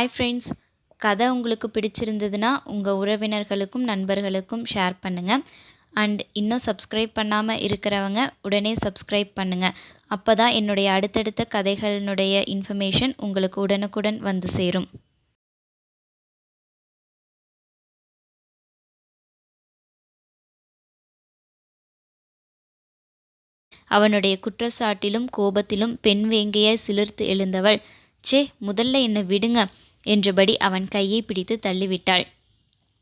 Hi friends கதை உங்களுக்கு பிடிச்சிருந்ததுன்னா உங்கள் உறவினர்களுக்கும் நண்பர்களுக்கும் ஷேர் பண்ணுங்கள் அண்ட் இன்னும் சப்ஸ்கிரைப் பண்ணாமல் இருக்கிறவங்க உடனே சப்ஸ்கிரைப் பண்ணுங்கள் அப்போ தான் என்னுடைய அடுத்தடுத்த கதைகளினுடைய இன்ஃபர்மேஷன் உங்களுக்கு உடனுக்குடன் வந்து சேரும். அவனுடைய குற்றச்சாட்டிலும் கோபத்திலும் பெண் வேங்கையாய் சிலிர்த்து எழுந்தவள் ச்சே முதல்ல என்னை விடுங்க. என்றபடி அவன் கையை பிடித்து தள்ளிவிட்டாள்.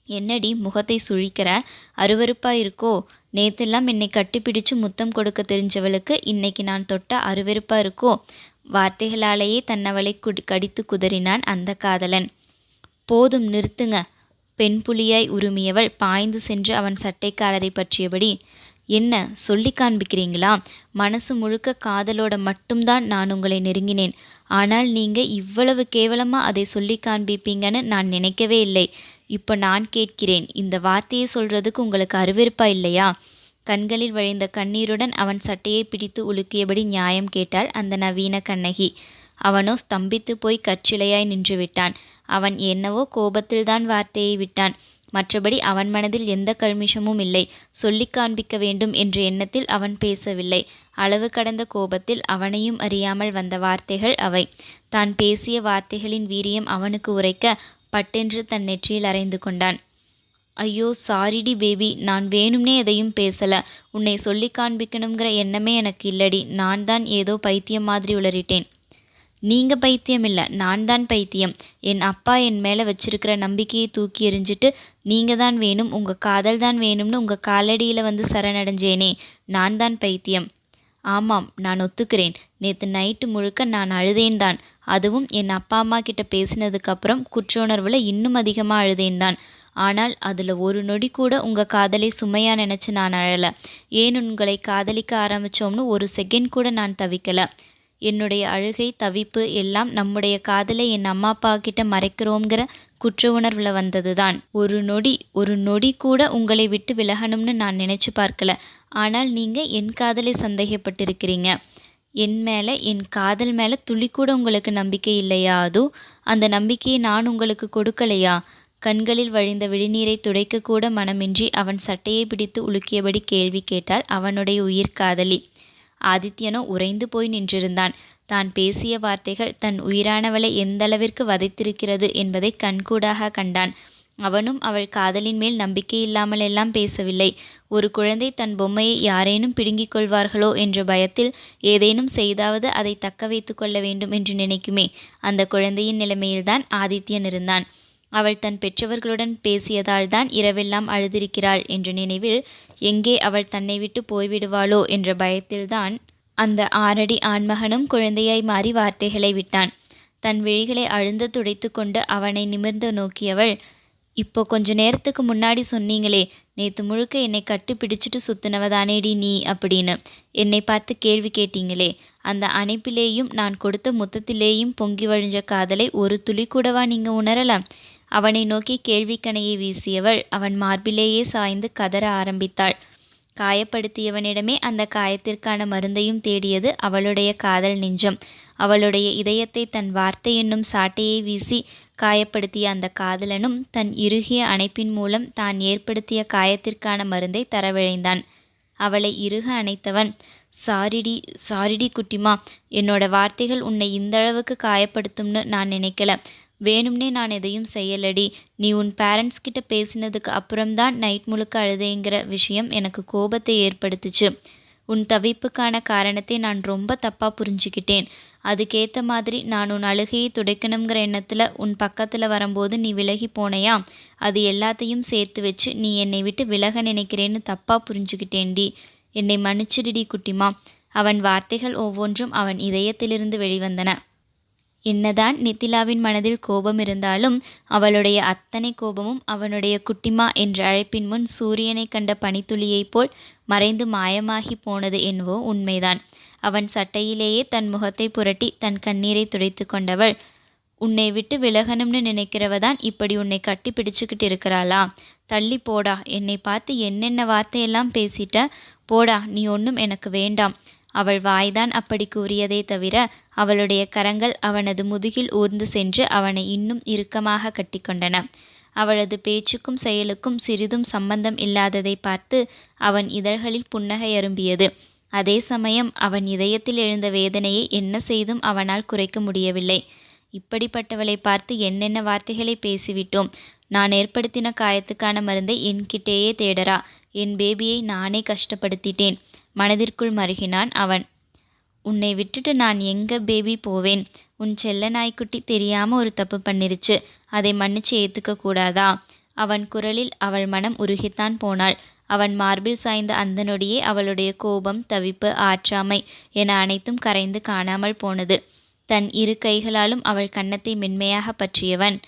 என்னடி முகத்தை சுழிக்கிற? அருவருப்பா இருக்கோ? நேத்தெல்லாம் என்னை கட்டிப்பிடிச்சு முத்தம் கொடுக்க தெரிஞ்சவளுக்கு இன்னைக்கு நான் தொட்ட அருவருப்பா இருக்கோ? வார்த்தைகளாலேயே தன்னவளை குடி கடித்து குதறினான் அந்த காதலன். போதும் நிறுத்துங்க. பெண் புலியாய் உருமியவள் பாய்ந்து சென்று அவன் சட்டைக்காலரை பற்றியபடி என்ன சொல்லி காண்பிக்கிறீங்களா? மனசு முழுக்க காதலோட மட்டும்தான் நான் உங்களை நெருங்கினேன். ஆனால் நீங்க இவ்வளவு கேவலமா அதை சொல்லி காண்பிப்பீங்கன்னு நான் நினைக்கவே இல்லை. இப்போ நான் கேட்கிறேன் இந்த வார்த்தையை சொல்றதுக்கு உங்களுக்கு அருவருப்பா இல்லையா? கண்களில் வழிந்த கண்ணீருடன் அவன் சட்டையை பிடித்து உலுக்கியபடி நியாயம் கேட்டாள் அந்த நவீன கண்ணகி. அவனோ ஸ்தம்பித்து போய் கற்சிலையாய் நின்று விட்டான் அவன் என்னவோ கோபத்தில்தான் வார்த்தையை விட்டான். மற்றபடி அவன் மனதில் எந்த கல்மிஷமும் இல்லை. சொல்லிக் காண்பிக்க வேண்டும் என்ற எண்ணத்தில் அவன் பேசவில்லை. அளவு கடந்த கோபத்தில் அவனையும் அறியாமல் வந்த வார்த்தைகள் அவை. தான் பேசிய வார்த்தைகளின் வீரியம் அவனுக்கு உரைக்க பட்டென்று தன் நெற்றியில் அறைந்து கொண்டான். ஐயோ சாரிடி பேபி நான் வேணும்னே எதையும் பேசல. உன்னை சொல்லி காண்பிக்கணுங்கிற எண்ணமே எனக்கு இல்லடி. நான் தான் ஏதோ பைத்தியம் மாதிரி உளறிட்டேன். நீங்க பைத்தியம் இல்லை நான் தான் பைத்தியம். என் அப்பா என் மேலே வச்சிருக்கிற நம்பிக்கையை தூக்கி எறிஞ்சிட்டு நீங்க தான் வேணும் உங்க காதல் தான் வேணும்னு உங்க காலடியில் வந்து சரணடைஞ்சேனே நான் தான் பைத்தியம். ஆமாம் நான் ஒத்துக்கிறேன். நேற்று நைட்டு முழுக்க நான் அழுதேன் தான். அதுவும் என் அப்பா அம்மா கிட்ட பேசினதுக்கப்புறம் இன்னும் அதிகமாக அழுதேன் தான். ஆனால் அதில் ஒரு நொடி கூட உங்கள் காதலை சுமையா நினச்சி நான் அழலை. ஏன் உங்களை காதலிக்க ஆரம்பித்தோம்னு ஒரு செகண்ட் கூட நான் தவிக்கலை. என்னுடைய அழுகை தவிப்பு எல்லாம் நம்முடைய காதலை என் அம்மா அப்பா கிட்ட மறைக்கிறோங்கிற குற்ற உணர்வில் வந்தது தான் ஒரு நொடி ஒரு நொடி கூட உங்களை விட்டு விலகணும்னு நான் நினைச்சு பார்க்கல. ஆனால் நீங்க என் காதலை சந்தேகப்பட்டிருக்கிறீங்க. என் மேலே என் காதல் மேலே துளி கூட உங்களுக்கு நம்பிக்கை இல்லையா அது? அந்த நம்பிக்கையை நான் உங்களுக்கு கொடுக்கலையா? கண்களில் வழிந்த விழிநீரை துடைக்க கூட மனமின்றி அவன் சட்டையை பிடித்து உலுக்கியபடி கேள்வி கேட்டாள் அவனுடைய உயிர் காதலி. ஆதித்யனோ உறைந்து போய் நின்றிருந்தான். தான் பேசிய வார்த்தைகள் தன் உயிரானவளை எந்தளவிற்கு வதைத்திருக்கிறது என்பதை கண்கூடாக கண்டான். அவனும் அவள் காதலின் மேல் நம்பிக்கை இல்லாமல் எல்லாம் பேசவில்லை. ஒரு குழந்தை தன் பொம்மையை யாரேனும் பிடுங்கிக் கொள்வார்களோ என்ற பயத்தில் ஏதேனும் செய்தாவது அதை தக்க வைத்து கொள்ள வேண்டும் என்று நினைக்குமே. அந்த குழந்தையின் நிலைமையில்தான் ஆதித்யன் இருந்தான். அவள் தன் பெற்றவர்களுடன் பேசியதால் தான் இரவெல்லாம் அழுதிருக்கிறாள் என்ற நினைவில் எங்கே அவள் தன்னை விட்டு போய்விடுவாளோ? என்ற பயத்தில்தான் அந்த ஆறடி ஆண்மகனும் குழந்தையாய் மாறி வார்த்தைகளை விட்டான். தன் விழிகளை அழுந்த துடைத்து கொண்டு அவனை நிமிர்ந்து நோக்கியவள் இப்போ கொஞ்ச நேரத்துக்கு முன்னாடி சொன்னீங்களே நேத்து முழுக்க என்னை கட்டி பிடிச்சிட்டு சுத்தினவதானேடி நீ? அப்படின்னு. என்னை பார்த்து கேள்வி கேட்டீங்களே அந்த அணைப்பிலேயும் நான் கொடுத்த முத்தத்திலேயும் பொங்கி வழிஞ்ச காதலை ஒரு துளி கூடவா நீங்க உணரலாம்? அவனை நோக்கி கேள்விக்கணையை வீசியவள் அவன் மார்பிலேயே சாய்ந்து கதற ஆரம்பித்தாள். காயப்படுத்தியவனிடமே அந்த காயத்திற்கான மருந்தையும் தேடியது அவளுடைய காதல் நெஞ்சம். அவளுடைய இதயத்தை தன் வார்த்தை என்னும் சாட்டையை வீசி காயப்படுத்திய அந்த காதலனும் தன் இறுகிய அணைப்பின் மூலம் தான் ஏற்படுத்திய காயத்திற்கான மருந்தை தரவிழைந்தான். அவளை இறுக அணைத்தவன் சாரிடி சாரிடி குட்டிமா என்னோட வார்த்தைகள் உன்னை இந்தளவுக்கு காயப்படுத்தும்னு நான் நினைக்கல. வேணும்னே நான் எதையும் செய்யலடி. நீ உன் பேரண்ட்ஸ் கிட்ட பேசினதுக்கு அப்புறம்தான் நைட் முழுக்க அழுதேங்கிற விஷயம் எனக்கு கோபத்தை ஏற்படுத்துச்சு. உன் தவிப்புக்கான காரணத்தை நான் ரொம்ப தப்பாக புரிஞ்சுக்கிட்டேன். அதுக்கேற்ற மாதிரி நான் உன் அழுகையை துடைக்கணுங்கிற எண்ணத்தில் உன் பக்கத்தில் வரும்போது நீ விலகி போனையா? அது எல்லாத்தையும் சேர்த்து வச்சு நீ என்னை விட்டு விலக நினைக்கிறேன்னு தப்பாக புரிஞ்சுக்கிட்டேன்டி. என்னை மன்னிச்சிடுடி குட்டிமா. அவன் வார்த்தைகள் ஒவ்வொன்றும் அவன் இதயத்திலிருந்து வெளிவந்தன. என்னதான் நித்திலாவின் மனதில் கோபம் இருந்தாலும் அவளுடைய அத்தனை கோபமும் அவனுடைய குட்டிமா என்ற அழைப்பின் முன் சூரியனை கண்ட பனித்துளியைப் போல் மறைந்து மாயமாகி போனது என்னவோ உண்மைதான். அவன் சட்டையிலேயே தன் முகத்தை புரட்டி தன் கண்ணீரை துடைத்து கொண்டவள் உன்னை விட்டு விலகணும்னு நினைக்கிறவ தான் இப்படி உன்னை கட்டி பிடிச்சுக்கிட்டு இருக்கிறாளா? தள்ளி போடா. என்னை பார்த்து என்னென்ன வார்த்தையெல்லாம் பேசிட்ட? போடா. நீ ஒன்றும் எனக்கு வேண்டாம். அவள் வாய்தான் அப்படி கூறியதே தவிர அவளுடைய கரங்கள் அவனது முதுகில் ஊர்ந்து சென்று அவனை இன்னும் இறுக்கமாக கட்டிக்கொண்டன. அவளது பேச்சுக்கும் செயலுக்கும் சிறிதும் சம்பந்தம் இல்லாததை பார்த்து அவன் இதழ்களில் புன்னகை அரும்பியது. அதே சமயம் அவன் இதயத்தில் எழுந்த வேதனையை என்ன செய்தும் அவனால் குறைக்க முடியவில்லை. இப்படிப்பட்டவளை பார்த்து என்னென்ன வார்த்தைகளை பேசிவிட்டோம்? நான் ஏற்படுத்தின காயத்துக்கான மருந்தை என்கிட்டேயே தேடரா என் பேபியை நானே கஷ்டப்படுத்திட்டேன். மனதிற்குள் மருகினான் அவன். உன்னை விட்டுட்டு நான் எங்க பேபி போவேன்? உன் செல்ல நாய்க்குட்டி தெரியாம ஒரு தப்பு பண்ணிருச்சு. அதை மன்னிச்சு ஏத்துக்க கூடாதா? அவன் குரலில் அவள் மனம் உருகித்தான் போனாள். அவன் மார்பில் சாய்ந்த அந்த நொடியே அவளுடைய கோபம் தவிப்பு ஆற்றாமை என அனைத்தும் கரைந்து காணாமல் போனது. தன் இரு கைகளாலும் அவள் கன்னத்தை மென்மையாக பற்றியவன்.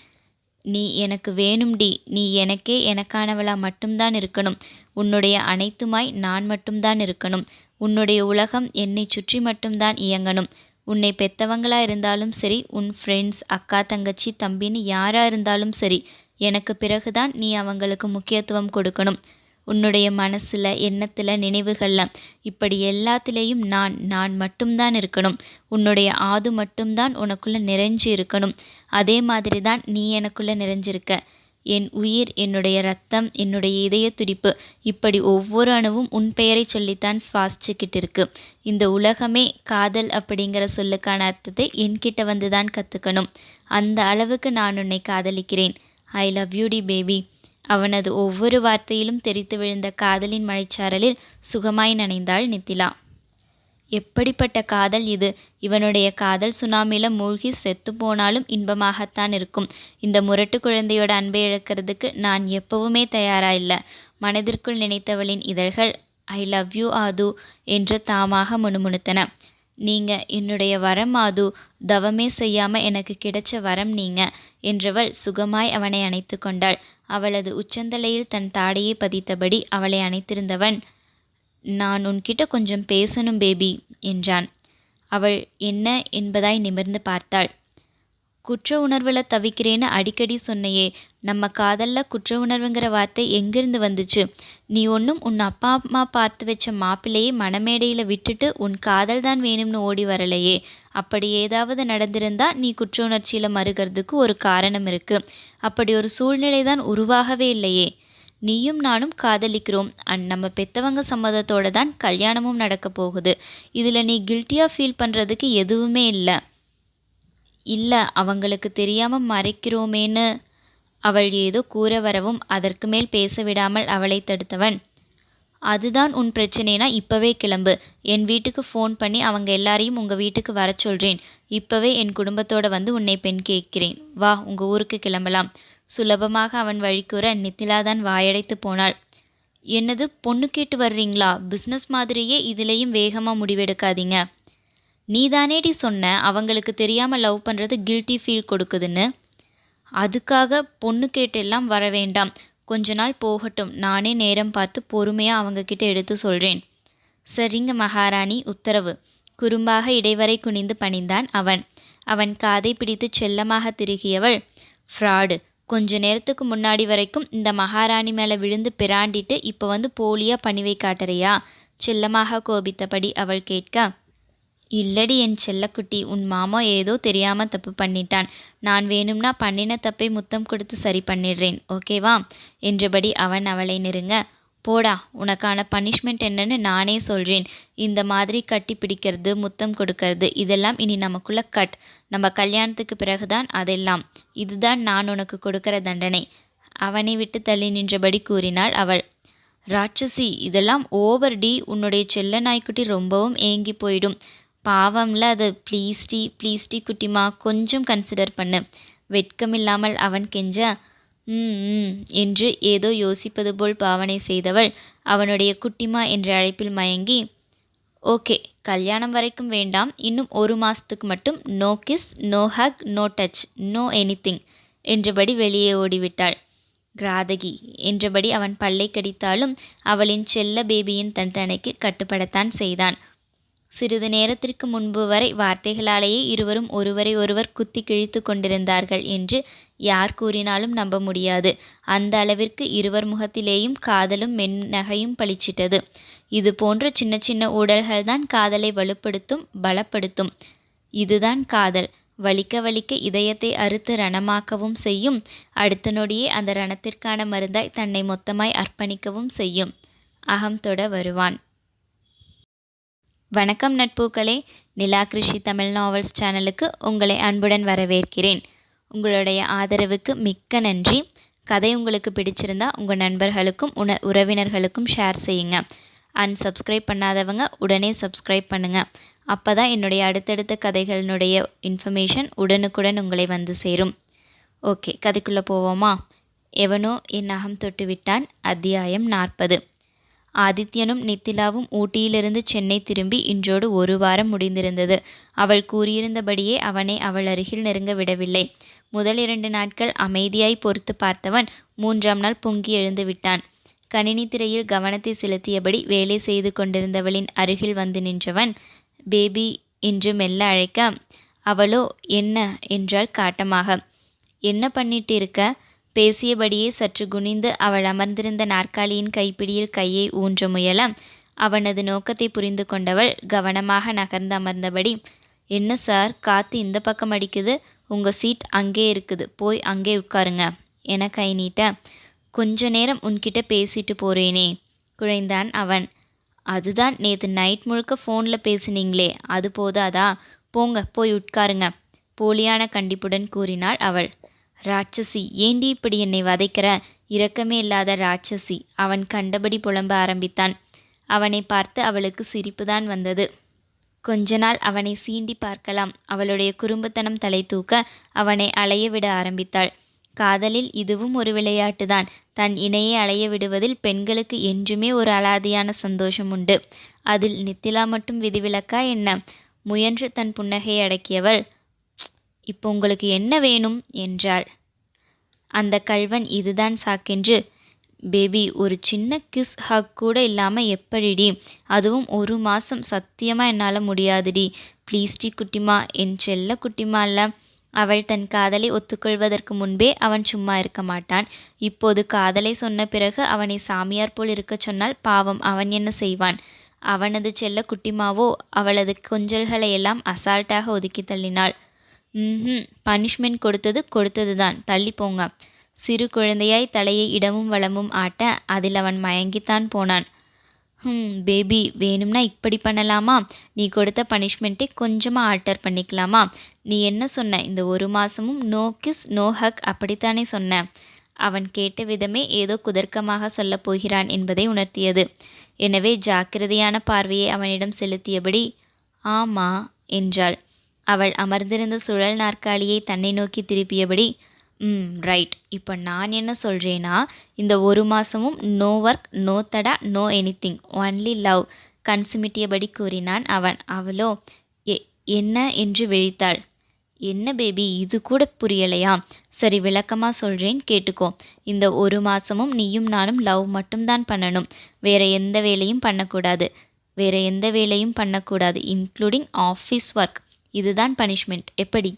நீ எனக்கு வேணும்டி. நீ எனக்கே எனக்கானவளா மட்டும்தான் இருக்கணும். உன்னுடைய அனைத்துமாய் நான் மட்டும்தான் இருக்கணும். உன்னுடைய உலகம் என்னை சுற்றி மட்டும்தான் இயங்கணும். உன்னை பெத்தவங்களா இருந்தாலும் சரி உன் ஃப்ரெண்ட்ஸ் அக்கா தங்கச்சி தம்பின்னு யாரா இருந்தாலும் சரி எனக்கு பிறகுதான் நீ அவங்களுக்கு முக்கியத்துவம் கொடுக்கணும். உன்னுடைய மனசில் எண்ணத்தில் நினைவுகளில் இப்படி எல்லாத்திலேயும் நான் நான் மட்டும்தான் இருக்கணும். உன்னுடைய ஆது மட்டும்தான் உனக்குள்ளே நிறைஞ்சு இருக்கணும். அதே மாதிரி தான் நீ எனக்குள்ளே நிறைஞ்சிருக்க. என் உயிர் என்னுடைய ரத்தம் என்னுடைய இதய துடிப்பு இப்படி ஒவ்வொரு அணுவும் உன் பெயரை சொல்லித்தான் சுவாசிச்சுக்கிட்டு இருக்கு. இந்த உலகமே காதல் அப்படிங்கிற சொல்லுக்கான அர்த்தத்தை என்கிட்ட வந்து தான் கற்றுக்கணும் அந்த அளவுக்கு நான் உன்னை காதலிக்கிறேன். ஐ லவ் யூ டி பேபி அவனது ஒவ்வொரு வார்த்தையிலும் தெரித்து விழுந்த காதலின் மழைச்சாரலில் சுகமாய் நனைந்தாள் நித்திலா. எப்படிப்பட்ட காதல் இது? இவனுடைய காதல் சுனாமில மூழ்கி செத்து போனாலும் இன்பமாகத்தான் இருக்கும். இந்த முரட்டு குழந்தையோட அன்பை இழக்கிறதுக்கு நான் எப்பவுமே தயாரா இல்லை. மனதிற்குள் நினைத்தவளின் இதழ்கள் ஐ லவ் யூ ஆது என்று தாமாக முணுமுணுத்தன. நீங்க என்னுடைய வரம் ஆது தவமே செய்யாம எனக்கு கிடைச்ச வரம் நீங்க என்றவள் சுகமாய் அவனை அணைத்து கொண்டாள். அவளது உச்சந்தலையில் தன் தாடையை பதித்தபடி அவளை அணைத்திருந்தவன் நான் உன்கிட்ட கொஞ்சம் பேசணும் பேபி என்றான். அவள் என்ன என்பதாய் நிமிர்ந்து பார்த்தாள். குற்ற உணர்வுல தவிக்கிறேன்னு அடிக்கடி சொன்னையே. நம்ம காதல்ல குற்ற உணர்வுங்கிற வார்த்தை எங்கிருந்து வந்துச்சு? நீ ஒன்றும் உன் அப்பா அம்மா பார்த்து வச்ச மாப்பிள்ளையை மணமேடையில் விட்டுட்டு உன் காதல் தான் வேணும்னு ஓடி வரலையே. அப்படி ஏதாவது நடந்திருந்தா நீ குற்ற உணர்ச்சியில் மறுகிறதுக்கு ஒரு காரணம் இருக்கு. அப்படி ஒரு சூழ்நிலை தான் உருவாகவே இல்லையே. நீயும் நானும் காதலிக்கிறோம். அண்ட் நம்ம பெத்தவங்க சம்மதத்தோட தான் கல்யாணமும் நடக்க போகுது. இதில் நீ கில்ட்டியாக ஃபீல் பண்ணுறதுக்கு எதுவுமே இல்லை. இல்லை அவங்களுக்கு தெரியாமல் மறைக்கிறோமேன்னு அவள் ஏதோ கூற வரவும் அதற்கு மேல் பேச விடாமல் அவளை தடுத்தவன். அதுதான் உன் பிரச்சனைனா இப்போவே கிளம்பு. என் வீட்டுக்கு ஃபோன் பண்ணி அவங்க எல்லாரையும் உங்கள் வீட்டுக்கு வர சொல்கிறேன் இப்போவே என் குடும்பத்தோடு வந்து உன்னை பெண் கேட்கிறேன். வா உங்கள் ஊருக்கு கிளம்பலாம். சுலபமாக அவன் வழிக்கூற நித்திலாதான் வாயடைத்து போனாள். என்னது பொண்ணு கேட்டு வர்றீங்களா? பிஸ்னஸ் மாதிரியே இதுலேயும் வேகமாக முடிவெடுக்காதீங்க. நீதானேடி சொன்ன அவங்களுக்கு தெரியாமல் லவ் பண்ணுறது கில்ட்டி ஃபீல் கொடுக்குதுன்னு? அதுக்காக பொண்ணு கேட்டெல்லாம் வர வேண்டாம். கொஞ்ச நாள் போகட்டும். நானே நேரம் பார்த்து பொறுமையாக அவங்கக்கிட்ட எடுத்து சொல்கிறேன் சரிங்க மகாராணி உத்தரவு. குறும்பாக இடைவரை குனிந்து பணிந்தான் அவன். அவன் காதை பிடித்து செல்லமாக திருகியவள். ஃப்ராடு கொஞ்ச நேரத்துக்கு முன்னாடி வரைக்கும் இந்த மகாராணி மேலே விழுந்து பிராண்டிட்டு இப்போ வந்து போலியா பணிவை காட்டுறியா? செல்லமாக கோபித்தபடி அவள் கேட்க இல்லடி என் செல்லக்குட்டி உன் மாமா ஏதோ தெரியாம தப்பு பண்ணிட்டான். நான் வேணும்னா பண்ணின தப்பை முத்தம் கொடுத்து சரி பண்ணிடுறேன் ஓகேவா? என்றபடி அவன் அவளை நெருங்க போடா உனக்கான பனிஷ்மெண்ட் என்னன்னு நானே சொல்கிறேன் இந்த மாதிரி கட்டி பிடிக்கிறது முத்தம் கொடுக்கறது இதெல்லாம் இனி நமக்குள்ள கட். நம்ம கல்யாணத்துக்கு பிறகுதான் அதெல்லாம். இதுதான் நான் உனக்கு கொடுக்கிற தண்டனை. அவனை விட்டு தள்ளி நின்றபடி கூறினாள் அவள். ராட்சசி இதெல்லாம் ஓவர் டி. உன்னுடைய செல்ல நாய்க்குட்டி ரொம்பவும் ஏங்கி போயிடும். பாவம்ல அது ப்ளீஸ் டி ப்ளீஸ் டி குட்டிமா கொஞ்சம் கன்சிடர் பண்ணு. வெட்கமில்லாமல் அவன் கெஞ்ச ம் ம் என்று ஏதோ யோசிப்பது போல் பாவனை செய்தவள் அவனுடைய குட்டிமா என்ற அழைப்பில் மயங்கி ஓகே கல்யாணம் வரைக்கும் வேண்டாம். இன்னும் ஒரு மாதத்துக்கு மட்டும். No kiss no hug no touch no anything என்றபடி வெளியே ஓடிவிட்டாள். கிராதகி என்றபடி அவன் பல்லை கடித்தாலும் அவளின் செல்ல பேபியின் தண்டனைக்கு கட்டுப்படத்தான் செய்தான். சிறிது நேரத்திற்கு முன்பு வரை வார்த்தைகளாலேயே இருவரும் ஒருவரை ஒருவர் குத்தி கிழித்து கொண்டிருந்தார்கள் என்று யார் கூறினாலும் நம்ப முடியாது. அந்த அளவிற்கு இருவர் முகத்திலேயும் காதலும் மென்னகையும் பளிச்சிட்டது. இது போன்ற சின்ன சின்ன ஊடல்கள்தான் காதலை வலுப்படுத்தும் பலப்படுத்தும். இதுதான் காதல். வலிக்க வலிக்க இதயத்தை அறுத்து ரணமாக்கவும் செய்யும். அடுத்த நொடியே அந்த ரணத்திற்கான மருந்தாய் தன்னை மொத்தமாய் அர்ப்பணிக்கவும் செய்யும். அகம் தொட வருவான். வணக்கம் நட்பூக்களே. நிலா கிருஷி தமிழ் நாவல்ஸ் சேனலுக்கு உங்களை அன்புடன் வரவேற்கிறேன். உங்களுடைய ஆதரவுக்கு மிக்க நன்றி. கதை உங்களுக்கு பிடிச்சிருந்தா உங்கள் நண்பர்களுக்கும் உண உறவினர்களுக்கும் ஷேர் செய்யுங்க. அண்ட் சப்ஸ்கிரைப் பண்ணாதவங்க உடனே சப்ஸ்கிரைப் பண்ணுங்கள் அப்போ தான் என்னுடைய அடுத்தடுத்த கதைகளினுடைய இன்ஃபர்மேஷன் உடனுக்குடன் உங்களை வந்து சேரும். ஓகே கதைக்குள்ளே போவோமா? எவனோ என் அகம் தொட்டு விட்டான் அத்தியாயம் நாற்பது. ஆதித்யனும் நித்திலாவும் ஊட்டியிலிருந்து சென்னை திரும்பி இன்றோடு ஒரு வாரம் முடிந்திருந்தது. அவள் கூறியிருந்தபடியே அவனை அவள் அருகில் நெருங்க விடவில்லை. முதல் இரண்டு நாட்கள் அமைதியாய் பொறுத்து பார்த்தவன் மூன்றாம் நாள் பொங்கி எழுந்து விட்டான். கணினி திரையில் கவனத்தை செலுத்தியபடி வேலை செய்து கொண்டிருந்தவளின் அருகில் வந்து நின்றவன் பேபி என்று மெல்ல அழைக்க. அவளோ என்ன? என்றாள் காட்டமாக. என்ன பண்ணிட்டு இருக்க? பேசியபடியே சற்று குனிந்து அவள் அமர்ந்திருந்த நாற்காலியின் கைப்பிடியில் கையை ஊன்ற முயல அவனது நோக்கத்தை புரிந்து கொண்டவள் கவனமாக நகர்ந்து அமர்ந்தபடி என்ன சார் காத்து இந்த பக்கம் அடிக்குது? உங்கள் சீட் அங்கே இருக்குது. போய் அங்கே உட்காருங்க என கை நீட்ட கொஞ்ச நேரம் உன்கிட்ட பேசிட்டு போறேனே குழைந்தான் அவன். அதுதான் நேற்று நைட் முழுக்க ஃபோனில் பேசினீங்களே அது போதாதா? போங்க போய் உட்காருங்க போலியான கண்டிப்புடன் கூறினாள் அவள். ராட்சசி ஏண்டி இப்படி என்னை வதைக்கிற? இரக்கமே இல்லாத ராட்சசி அவன் கண்டபடி புலம்ப ஆரம்பித்தான். அவனை பார்த்து அவளுக்கு சிரிப்புதான் வந்தது. கொஞ்ச நாள் அவனை சீண்டி பார்க்கலாம். அவளுடைய குறும்புத்தனம் தலை தூக்க அவனை அலைய விட ஆரம்பித்தாள். காதலில் இதுவும் ஒரு விளையாட்டுதான். தன் இணையை அலைய விடுவதில் பெண்களுக்கு என்றுமே ஒரு அலாதியான சந்தோஷம் உண்டு. அதில் நித்திலா மட்டும் விதிவிலக்கா என்ன? முயன்று தன் புன்னகையை அடக்கியவள் இப்போ உங்களுக்கு என்ன வேணும்? என்றாள். அந்த கள்வன் இதுதான் சாக்கென்று. பேபி ஒரு சின்ன கிஸ் ஹக் கூட இல்லாமல் எப்படிடி? அதுவும் ஒரு மாதம் சத்தியமாக என்னால் முடியாதுடி. ப்ளீஸ் டி குட்டிமா என் செல்ல குட்டிமா இல்லை அவள் தன் காதலை ஒத்துக்கொள்வதற்கு முன்பே அவன் சும்மா இருக்க மாட்டான். இப்போது காதலை சொன்ன பிறகு அவனை சாமியார் போல் இருக்கச் சொன்னால் பாவம் அவன் என்ன செய்வான்? அவனது செல்ல குட்டிமாவோ அவளது கொஞ்சல்களை எல்லாம் அசால்ட்டாக ஒதுக்கி தள்ளினாள். ம் பனிஷ்மெண்ட் கொடுத்தது கொடுத்தது தான் தள்ளி போங்க. சிறு குழந்தையாய் தலையை இடமும் வளமும் ஆட்ட அதில் அவன் மயங்கித்தான் போனான். ஹம் பேபி வேணும்னா இப்படி பண்ணலாமா? நீ கொடுத்த பனிஷ்மெண்ட்டை கொஞ்சமாக ஆல்டர் பண்ணிக்கலாமா? நீ என்ன சொன்ன? இந்த ஒரு மாதமும் நோ கிஸ் நோ ஹக் அப்படித்தானே சொன்ன? அவன் கேட்ட விதமே ஏதோ குதர்க்கமாக சொல்லப் போகிறான் என்பதை உணர்த்தியது. எனவே ஜாக்கிரதையான பார்வையை அவனிடம் செலுத்தியபடி ஆமா என்றாள். அவள் அமர்ந்திருந்த சுழல் நாற்காலியை தன்னை நோக்கி திருப்பியபடி ம் ரைட் இப்போ நான் என்ன சொல்கிறேன்னா இந்த ஒரு மாதமும் நோ ஒர்க் நோ தடா no anything only love கன்சுமிட்டியபடி கூறினான் அவன். அவளோ எ என்ன? என்று விழித்தாள். என்ன பேபி இது கூட புரியலையா? சரி விளக்கமாக சொல்கிறேன் கேட்டுக்கோ. இந்த ஒரு மாதமும் நீயும் நானும் லவ் மட்டும்தான் பண்ணணும். வேறு எந்த வேலையும் பண்ணக்கூடாது. வேற எந்த வேலையும் பண்ணக்கூடாது இன்க்ளூடிங் ஆஃபீஸ் ஒர்க் இதுதான் பனிஷ்மெண்ட். எப்படி?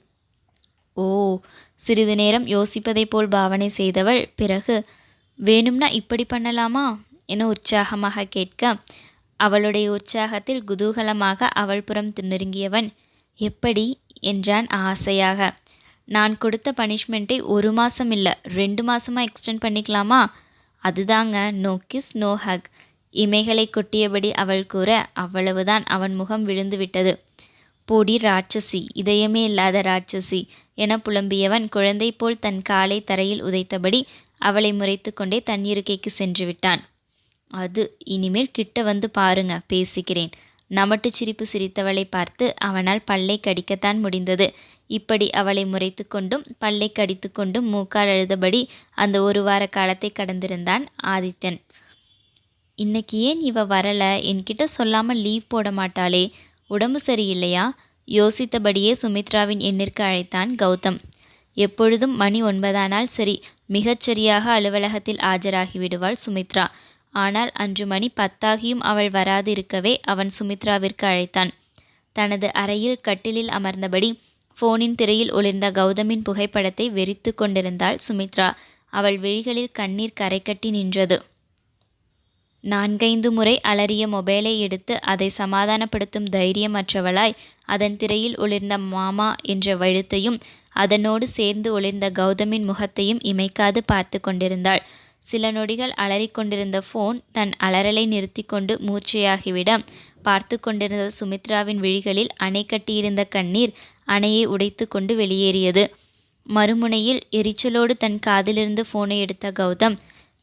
ஓ சிறிது நேரம் யோசிப்பதைப் போல் பாவனை செய்தவள் பிறகு வேணும்னா இப்படி பண்ணலாமா? என உற்சாகமாக கேட்க அவளுடைய உற்சாகத்தில் குதூகலமாக அவள் புறம் நெருங்கியவன் எப்படி? என்றான் ஆசையாக. நான் கொடுத்த பனிஷ்மெண்ட்டை ஒரு மாதம் இல்லை ரெண்டு மாதமாக எக்ஸ்டெண்ட் பண்ணிக்கலாமா? அதுதாங்க நோ கிஸ் நோ ஹக் இமைகளை கொட்டியபடி அவள் கூற அவ்வளவுதான் அவன் முகம் விழுந்து விட்டது. போடி ராட்சசி இதயமே இல்லாத ராட்சசி என புலம்பியவன் குழந்தை போல் தன் காலை தரையில் உதைத்தபடி அவளை முறைத்து கொண்டே தண்ணீருக்கைக்கு சென்று விட்டான். அது இனிமேல் கிட்ட வந்து பாருங்க பேசிக்கிறேன் நமட்டு சிரிப்பு சிரித்தவளை பார்த்து அவனால் பல்லை கடிக்கத்தான் முடிந்தது. இப்படி அவளை முறைத்து கொண்டும் பல்லை கடித்து கொண்டும் மூக்கால் அழுதபடி அந்த ஒரு வார காலத்தை கடந்திருந்தான் ஆதித்தன். இன்னைக்கு ஏன் இவ வரல? என்கிட்ட சொல்லாமல் லீவ் போட மாட்டாளே. உடம்பு சரியில்லையா? யோசித்தபடியே சுமித்ராவின் எண்ணிற்கு அழைத்தான் கௌதம். எப்பொழுதும் மணி ஒன்பதானால் சரி மிகச்சரியாக அலுவலகத்தில் ஆஜராகி விடுவாள் சுமித்ரா. ஆனால் அன்று மணி பத்தாகியும் அவள் வராது இருக்கவே அவன் சுமித்ராவிற்கு அழைத்தான். தனது அறையில் கட்டிலில் அமர்ந்தபடி போனின் திரையில் ஒளிர்ந்த கௌதமின் புகைப்படத்தை வெறித்து கொண்டிருந்தாள் சுமித்ரா. அவள் விழிகளில் கண்ணீர் கரைக்கட்டி நின்றது. நான்கைந்து முறை அலறிய மொபைலை எடுத்து அதை சமாதானப்படுத்தும் தைரியமற்றவளாய் அதன் திரையில் ஒளிர்ந்த மாமா என்ற வழுத்தையும் அதனோடு சேர்ந்து ஒளிர்ந்த கௌதமின் முகத்தையும் இமைக்காது பார்த்து கொண்டிருந்தாள். சில நொடிகள் அலறிக்கொண்டிருந்த ஃபோன் தன் அலறலை நிறுத்தி கொண்டு மூர்ச்சையாகிவிட பார்த்து கொண்டிருந்த சுமித்ராவின் விழிகளில் அணை கட்டியிருந்த கண்ணீர் அணையை உடைத்து கொண்டு வெளியேறியது. மறுமுனையில் எரிச்சலோடு தன் காதிலிருந்து ஃபோனை எடுத்த கௌதம்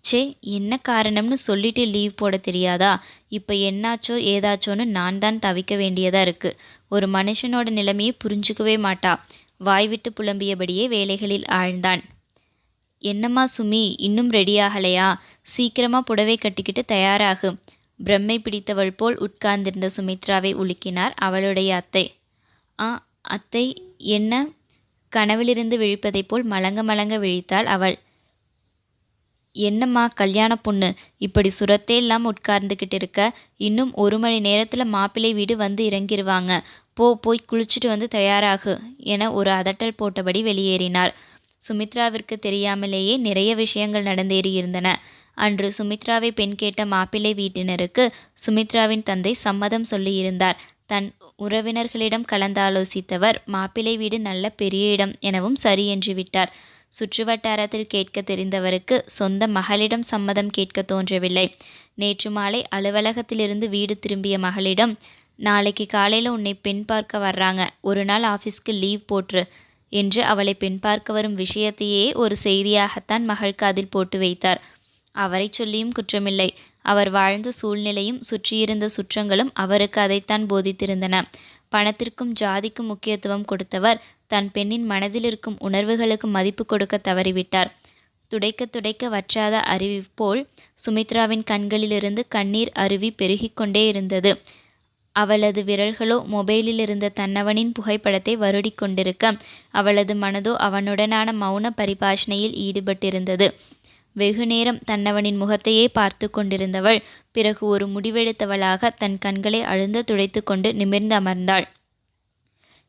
ச்சே என்ன காரணம்னு சொல்லிட்டு லீவ் போட தெரியாதா? இப்போ என்னாச்சோ ஏதாச்சோன்னு நான் தான் தவிக்க வேண்டியதாக இருக்கு. ஒரு மனுஷனோட நிலைமையை புரிஞ்சுக்கவே மாட்டா. வாய் விட்டு புலம்பியபடியே வேலைகளில் ஆழ்ந்தான். என்னம்மா சுமி இன்னும் ரெடியாகலையா சீக்கிரமாக புடவை கட்டிக்கிட்டு தயாராகு. பிரம்மை பிடித்தவள் போல் உட்கார்ந்திருந்த சுமித்ராவை உலுக்கினார் அவளுடைய அத்தை. ஆ அத்தை என்ன? கனவிலிருந்து விழிப்பதைப் போல் மலங்க மலங்க விழித்தாள் அவள். என்னம்மா கல்யாண பொண்ணு? இப்படி சுரத்தே இல்லாமல் உட்கார்ந்துக்கிட்டு இருக்க இன்னும் ஒரு மணி நேரத்தில் மாப்பிள்ளை வீடு வந்து இறங்கிருவாங்க. போ போய் குளிச்சுட்டு வந்து தயாராகு என ஒரு அதட்டல் போட்டபடி வெளியேறினார் சுமித்ராவிற்கு தெரியாமலேயே நிறைய விஷயங்கள் நடந்தேறி இருந்தன. அன்று சுமித்ராவை பெண் கேட்ட மாப்பிள்ளை வீட்டினருக்கு சுமித்ராவின் தந்தை சம்மதம் சொல்லியிருந்தார் தன் உறவினர்களிடம் கலந்தாலோசித்தவர் மாப்பிள்ளை வீடு நல்ல பெரிய இடம் எனவும் சரி என்று விட்டார். சுற்றுவட்டாரத்தில் கேட்க தெரிந்தவருக்கு சொந்த மகளிடம் சம்மதம் கேட்க தோன்றவில்லை. நேற்று மாலை அலுவலகத்திலிருந்து வீடு திரும்பிய மகளிடம் நாளைக்கு காலையில் உன்னை பெண் பார்க்க வர்றாங்க. ஒரு நாள் ஆஃபீஸ்க்கு லீவ் போட்டுரு என்று அவளை பெண் பார்க்க வரும் விஷயத்தையே ஒரு செய்தியாகத்தான் மகள் காதில் போட்டு வைத்தார். அவரை சொல்லியும் குற்றமில்லை. அவர் வாழ்ந்த சூழ்நிலையும் சுற்றியிருந்த சுற்றங்களும் அவருக்கு அதைத்தான் போதித்திருந்தன. பணத்திற்கும் ஜாதிக்கும் முக்கியத்துவம் கொடுத்தவர் தன் பெண்ணின் மனதில் இருக்கும் உணர்வுகளுக்கு மதிப்பு கொடுக்க தவறிவிட்டார். துடைக்க துடைக்க வற்றாத அருவி போல் சுமித்ராவின் கண்களிலிருந்து கண்ணீர் அருவி பெருகிக் கொண்டே இருந்தது. அவளது விரல்களோ மொபைலில் இருந்த தன்னவனின் புகைப்படத்தை வருடி கொண்டிருக்க அவளது மனதோ அவனுடனான மௌன பரிபாஷணையில் ஈடுபட்டிருந்தது. வெகுநேரம் தன்னவனின் முகத்தையே பார்த்து கொண்டிருந்தவள் பிறகு ஒரு முடிவெடுத்தவளாக தன் கண்களை அழுந்த துடைத்து கொண்டு நிமிர்ந்து அமர்ந்தாள்.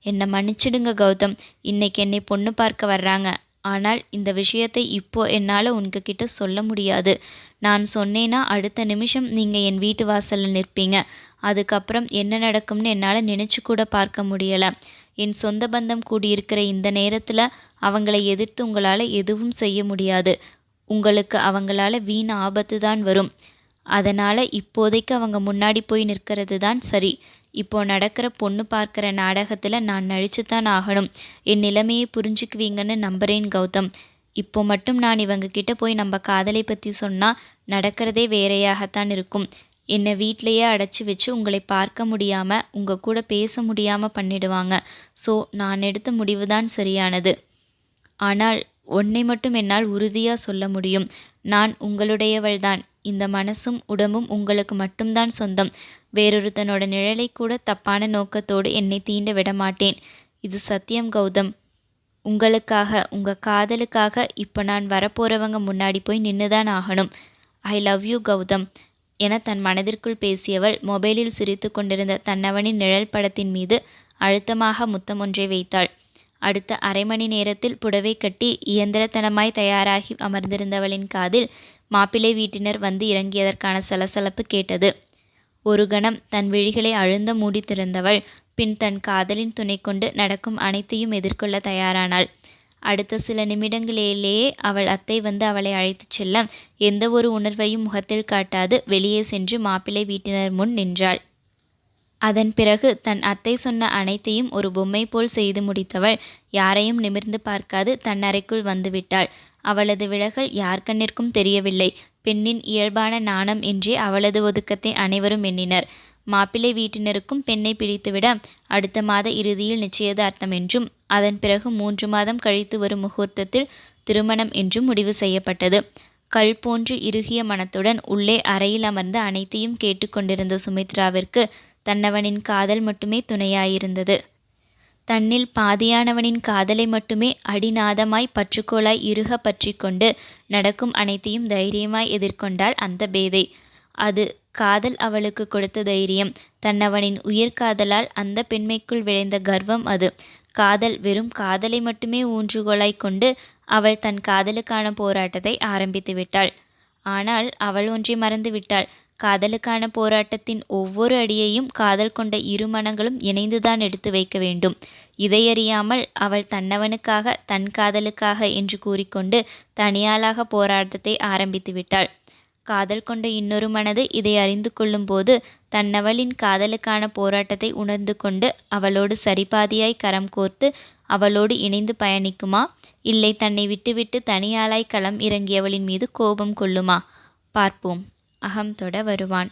என்னை மன்னிச்சிடுங்க கௌதம். இன்னைக்கு என்னை பொண்ணு பார்க்க வர்றாங்க. ஆனால் இந்த விஷயத்தை இப்போ என்னால் உங்ககிட்ட சொல்ல முடியாது. நான் சொன்னேன்னா அடுத்த நிமிஷம் நீங்கள் என் வீட்டு வாசலில் நிற்பீங்க. அதுக்கப்புறம் என்ன நடக்கும்னு என்னால் நினச்சி கூட பார்க்க முடியலை. என் சொந்த பந்தம் கூடியிருக்கிற இந்த நேரத்தில் அவங்களை எதிர்த்து உங்களால் எதுவும் செய்ய முடியாது. உங்களுக்கு அவங்களால வீண் ஆபத்து தான் வரும். அதனால் இப்போதைக்கு அவங்க முன்னாடி போய் நிற்கிறது தான் சரி. இப்போ நடக்கிற பொண்ணு பார்க்குற நாடகத்தில் நான் நடிச்சு தான் ஆகணும். என் நிலைமையை புரிஞ்சுக்குவீங்கன்னு நம்புகிறேன் கௌதம். இப்போ மட்டும் நான் இவங்க கிட்ட போய் நம்ம காதலை பற்றி சொன்னால் நடக்கிறதே வேறையாகத்தான் இருக்கும். என்னை வீட்டிலையே அடைச்சி வச்சு உங்களை பார்க்க முடியாமல் உங்கள் கூட பேச முடியாமல் பண்ணிடுவாங்க. ஸோ நான் எடுத்த முடிவு தான் சரியானது. ஆனால் ஒன்றை மட்டும் என்னால் உறுதியாக சொல்ல முடியும். நான் உங்களுடையவள்தான். இந்த மனசும் உடம்பும் உங்களுக்கு மட்டும்தான் சொந்தம். வேறொருத்தனோட நிழலை கூட தப்பான நோக்கத்தோடு என்னை தீண்ட விட மாட்டேன். இது சத்தியம் கௌதம். உங்களுக்காக உங்கள் காதலுக்காக இப்போ நான் வரப்போகிறவங்க முன்னாடி போய் நின்று தான் ஆகணும். I love you Gautham. என தன் மனதிற்குள் பேசியவள் மொபைலில் சிரித்து கொண்டிருந்த தன்னவனின் நிழல் படத்தின் மீது அழுத்தமாக முத்தம் ஒன்றை வைத்தாள். அடுத்த அரை மணி நேரத்தில் புடவை கட்டி இயந்திரத்தனமாய் தயாராகி அமர்ந்திருந்தவளின் காதில் மாப்பிள்ளை வீட்டினர் வந்து இறங்கியதற்கான சலசலப்பு கேட்டது. ஒரு கணம் தன் விழிகளை அழுந்த மூடி திறந்தவள் பின் தன் காதலின் துணை கொண்டு நடக்கும் அனைத்தையும் எதிர்கொள்ள தயாரானாள். அடுத்த சில நிமிடங்களிலேயே அவள் அத்தை வந்து அவளை அழைத்துச் செல்ல எந்த ஒரு உணர்வையும் முகத்தில் காட்டாது வெளியே சென்று மாப்பிள்ளை வீட்டினர் முன் நின்றாள். அதன் பிறகு தன் அத்தை சொன்ன அனைத்தையும் ஒரு பொம்மை போல் செய்து முடித்தவள் யாரையும் நிமிர்ந்து பார்க்காது தன் அறைக்குள் வந்துவிட்டாள். அவளது விலகல் யார் கண்ணிற்கும் தெரியவில்லை. பெண்ணின் இயல்பான நாணம் என்றே அவளது ஒதுக்கத்தை அனைவரும் எண்ணினர். மாப்பிள்ளை வீட்டினருக்கும் பெண்ணை பிடித்துவிட அடுத்த மாத இறுதியில் நிச்சயதார்த்தம் என்றும் அதன் பிறகு மூன்று மாதம் கழித்து வரும் முகூர்த்தத்தில் திருமணம் என்றும் முடிவு செய்யப்பட்டது. கல் போன்று இறுகிய மனத்துடன் உள்ளே அறையில் அமர்ந்து அனைத்தையும் கேட்டுக்கொண்டிருந்த சுமித்ராவிற்கு தன்னவனின் காதல் மட்டுமே துணையாயிருந்தது. தன்னில் பாதியானவனின் காதலை மட்டுமே அடிநாதமாய் பற்றுக்கோளாய் இறுக பற்றி கொண்டு நடக்கும் அனைத்தையும் தைரியமாய் எதிர்கொண்டாள் அந்த பேதை. அது காதல் அவளுக்கு கொடுத்த தைரியம். தன்னவனின் உயிர் காதலால் அந்த பெண்மைக்குள் விளைந்த கர்வம் அது. காதல் வெறும் காதலை மட்டுமே ஊன்றுகோலாய் கொண்டு அவள் தன் காதலுக்கான போராட்டத்தை ஆரம்பித்து விட்டாள் ஆனால் அவள் ஒன்றை மறந்து விட்டாள் காதலுக்கான போராட்டத்தின் ஒவ்வொரு அடியையும் காதல் கொண்ட இரு மனங்களும் இணைந்துதான் எடுத்து வைக்க வேண்டும். இதையறியாமல் அவள் தன்னவனுக்காக தன் காதலுக்காக என்று கூறிக்கொண்டு தனியாளாக போராட்டத்தை ஆரம்பித்து விட்டாள். காதல் கொண்ட இன்னொரு மனது இதை அறிந்து கொள்ளும்போது தன்னவளின் காதலுக்கான போராட்டத்தை உணர்ந்து கொண்டு அவளோடு சரிபாதியாய் கரம் கோர்த்து அவளோடு இணைந்து பயணிக்குமா? இல்லை தன்னை விட்டுவிட்டு தனியாளாய் களம் இறங்கியவளின் மீது கோபம் கொள்ளுமா? பார்ப்போம். அகம் தொட வருவான்.